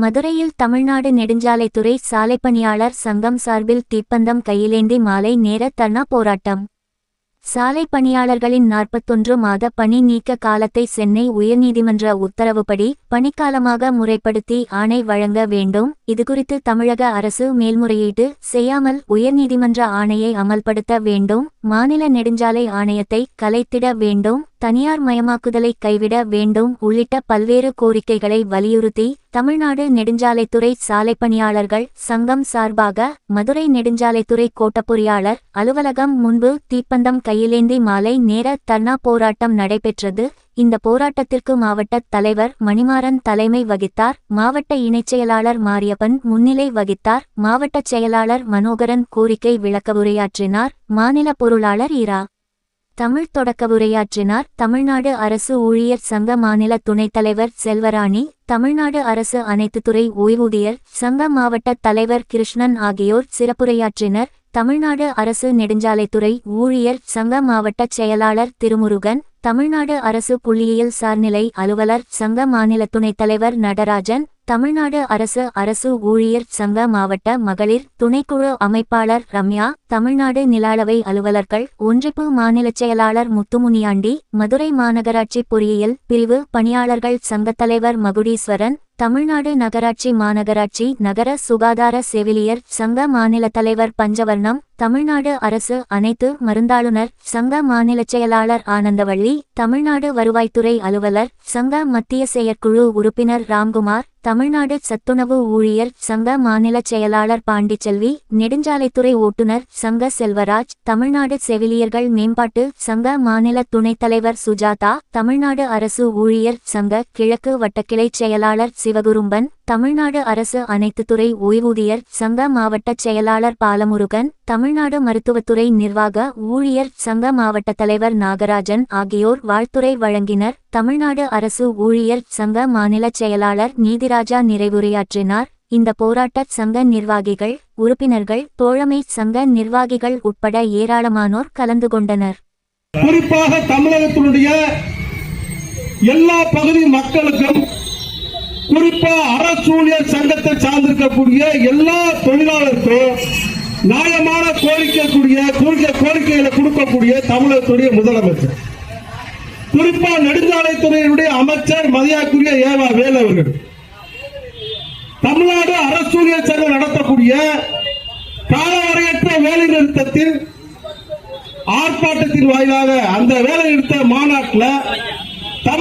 மதுரையில் தமிழ்நாடு நெடுஞ்சாலைத்துறை சாலைப்பணியாளர் சங்கம் சார்பில் தீப்பந்தம் கையிலேந்தி மாலை நேர தர்ணா போராட்டம். சாலை பணியாளர்களின் நாற்பத்தொன்று மாத பணி நீக்க காலத்தை சென்னை உயர்நீதிமன்ற உத்தரவுப்படி பணிக்காலமாக முறைப்படுத்தி ஆணை வழங்க வேண்டும். இதுகுறித்து தமிழக அரசு மேல்முறையீடு செய்யாமல் உயர்நீதிமன்ற ஆணையை அமல்படுத்த வேண்டும். மாநில நெடுஞ்சாலை ஆணையத்தை கலைத்திட வேண்டும். தனியார் மயமாக்குதலை கைவிட வேண்டும் உள்ளிட்ட பல்வேறு கோரிக்கைகளை வலியுறுத்தி தமிழ்நாடு நெடுஞ்சாலைத்துறை சாலைப்பணியாளர்கள் சங்கம் சார்பாக மதுரை நெடுஞ்சாலைத்துறை கோட்டப்பொறியாளர் அலுவலகம் முன்பு தீப்பந்தம் கையிலேந்தி மாலை நேர தர்ணா போராட்டம் நடைபெற்றது. இந்த போராட்டத்திற்கு மாவட்ட தலைவர் மணிமாறன் தலைமை வகித்தார். மாவட்ட இணைச் செயலாளர் மாரியப்பன் முன்னிலை வகித்தார். மாவட்ட செயலாளர் மனோகரன் கோரிக்கை விளக்க உரையாற்றினார். மாநில பொருளாளர் இரா. தமிழ் தொடக்க உரையாற்றினார் தமிழ்நாடு அரசு ஊழியர் சங்க மாநில துணைத் தலைவர் செல்வராணி தமிழ்நாடு அரசு அனைத்து துறை ஓய்வூதியர் சங்க மாவட்ட தலைவர் கிருஷ்ணன் ஆகியோர் சிறப்புரையாற்றினர். தமிழ்நாடு அரசு நெடுஞ்சாலைத்துறை ஊழியர் சங்க மாவட்ட செயலாளர் திருமுருகன் தமிழ்நாடு அரசு புள்ளியியல் சார்நிலை அலுவலர் சங்க மாநில துணைத் தலைவர் நடராஜன் தமிழ்நாடு அரசு அரசு ஊழியர் சங்க மாவட்ட மகளிர் துணைக்குழு அமைப்பாளர் ரம்யா தமிழ்நாடு நிலாளவை அலுவலர்கள் ஒன்றிப்பு மாநில செயலாளர் முத்துமுனியாண்டி மதுரை மாநகராட்சி பொறியியல் பிரிவு பணியாளர்கள் சங்கத் தலைவர் மகுடீஸ்வரன் தமிழ்நாடு நகராட்சி மாநகராட்சி நகர சுகாதார செவிலியர் சங்க மாநில தலைவர் பஞ்சவர்ணம் தமிழ்நாடு அரசு அனைத்து மருந்தாளுநர் சங்க மாநில செயலாளர் ஆனந்தவள்ளி தமிழ்நாடு வருவாய்த்துறை அலுவலர் சங்க மத்திய செயற்குழு உறுப்பினர் ராம்குமார் தமிழ்நாடு சத்துணவு ஊழியர் சங்க மாநில செயலாளர் பாண்டிச்செல்வி நெடுஞ்சாலைத்துறை ஓட்டுநர் சங்க செல்வராஜ் தமிழ்நாடு செவிலியர்கள் மேம்பாட்டு சங்க மாநில துணைத் தலைவர் சுஜாதா தமிழ்நாடு அரசு ஊழியர் சங்க கிழக்கு வட்டக்கிளை செயலாளர் சிவகுரும்பன் தமிழ்நாடு அரசு அனைத்து துறை ஓய்வூதியர் சங்க மாவட்ட செயலாளர் பாலமுருகன் தமிழ்நாடு மருத்துவத்துறை நிர்வாக ஊழியர் சங்க மாவட்ட தலைவர் நாகராஜன் ஆகியோர் வாழ்த்துறை வழங்கினர். தமிழ்நாடு அரசு ஊழியர் சங்க மாநில செயலாளர் நீதிராஜா நிறைவுரையாற்றினார். இந்த போராட்ட சங்க நிர்வாகிகள் உறுப்பினர்கள் தோழமை சங்க நிர்வாகிகள் உட்பட ஏராளமானோர் கலந்து கொண்டனர். குறிப்பாக தமிழகத்தினுடைய எல்லா பகுதி மக்களுக்கும் குறிப்பா அரசு ஊழியர் சங்கத்தை சார்ந்திருக்கக்கூடிய எல்லா தொழிலாளருக்கும் நியாயமான கோரிக்கைக்கூடிய கோரிக்கை கோரிக்கைகளை கொடுக்கக்கூடிய தமிழகத்துடைய முதலமைச்சர். குறிப்பா நெடுஞ்சாலைத்துறையினுடைய அமைச்சர் மதியாக்குரிய ஏவா வேல் அவர்கள். தமிழ்நாடு அரசூரிய சங்கம் நடத்தக்கூடிய காலவரையற்ற வேலை நிறுத்தத்தில் ஆர்ப்பாட்டத்தின் வாயிலாக அந்த வேலை நிறுத்த மாநாட்டில்